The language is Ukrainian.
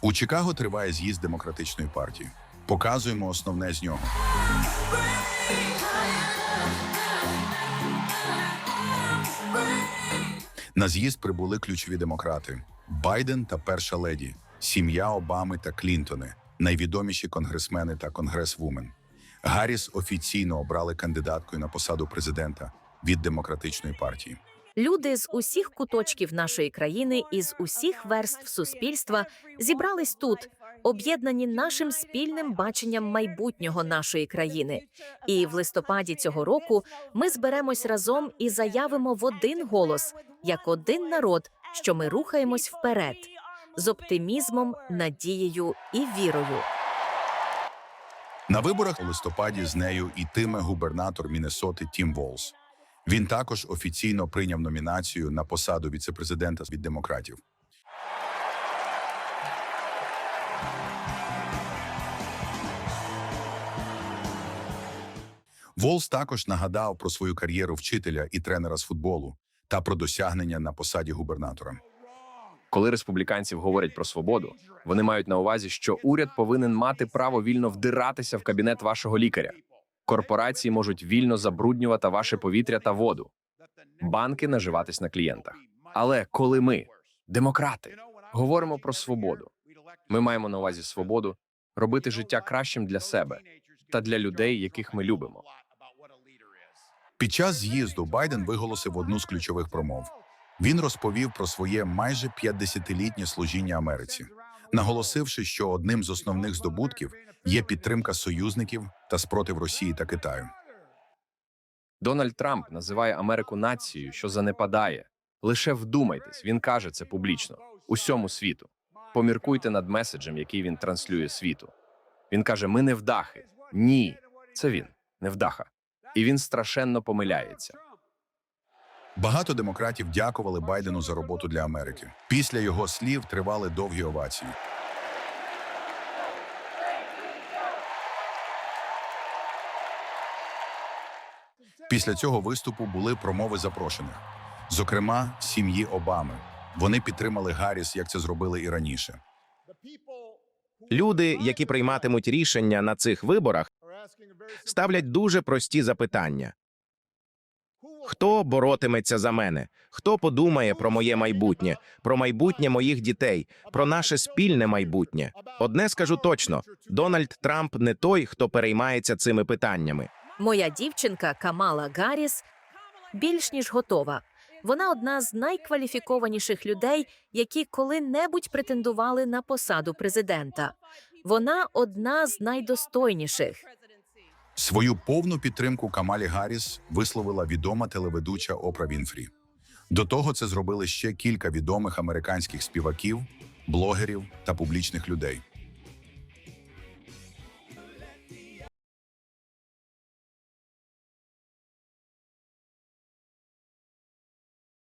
У Чикаго триває з'їзд демократичної партії. Показуємо основне з нього. На з'їзд прибули ключові демократи: Байден та перша леді, сім'я Обами та Клінтони, найвідоміші конгресмени та конгресвумен. Гарріс офіційно обрали кандидаткою на посаду президента від демократичної партії. Люди з усіх куточків нашої країни і з усіх верств суспільства зібрались тут, об'єднані нашим спільним баченням майбутнього нашої країни. І в листопаді цього року ми зберемось разом і заявимо в один голос, як один народ, що ми рухаємось вперед з оптимізмом, надією і вірою. На виборах у листопаді з нею ітиме губернатор Міннесоти Тім Волс. Він також офіційно прийняв номінацію на посаду віцепрезидента від демократів. Волс також нагадав про свою кар'єру вчителя і тренера з футболу та про досягнення на посаді губернатора. Коли республіканців говорять про свободу, вони мають на увазі, що уряд повинен мати право вільно вдиратися в кабінет вашого лікаря. Корпорації можуть вільно забруднювати ваше повітря та воду, банки наживатись на клієнтах. Але коли ми, демократи, говоримо про свободу, ми маємо на увазі свободу робити життя кращим для себе та для людей, яких ми любимо. Під час з'їзду Байден виголосив одну з ключових промов. Він розповів про своє майже 50-літнє служіння Америці, наголосивши, що одним з основних здобутків є підтримка союзників та спротив Росії та Китаю. Дональд Трамп називає Америку нацією, що занепадає. Лише вдумайтесь, він каже це публічно усьому світу. Поміркуйте над меседжем, який він транслює світу. Він каже: Ми невдахи. Ні, це він, невдаха. І він страшенно помиляється. Багато демократів дякували Байдену за роботу для Америки. Після його слів тривали довгі овації. Після цього виступу були промови запрошених, зокрема, сім'ї Обами. Вони підтримали Гарріс, як це зробили і раніше. Люди, які прийматимуть рішення на цих виборах, ставлять дуже прості запитання: хто боротиметься за мене? Хто подумає про моє майбутнє, про майбутнє моїх дітей, про наше спільне майбутнє? Одне скажу точно: Дональд Трамп не той, хто переймається цими питаннями. Моя дівчинка Камала Гарріс більш ніж готова. Вона одна з найкваліфікованіших людей, які коли-небудь претендували на посаду президента. Вона одна з найдостойніших. Свою повну підтримку Камалі Гарріс висловила відома телеведуча Опра Вінфрі. До того це зробили ще кілька відомих американських співаків, блогерів та публічних людей.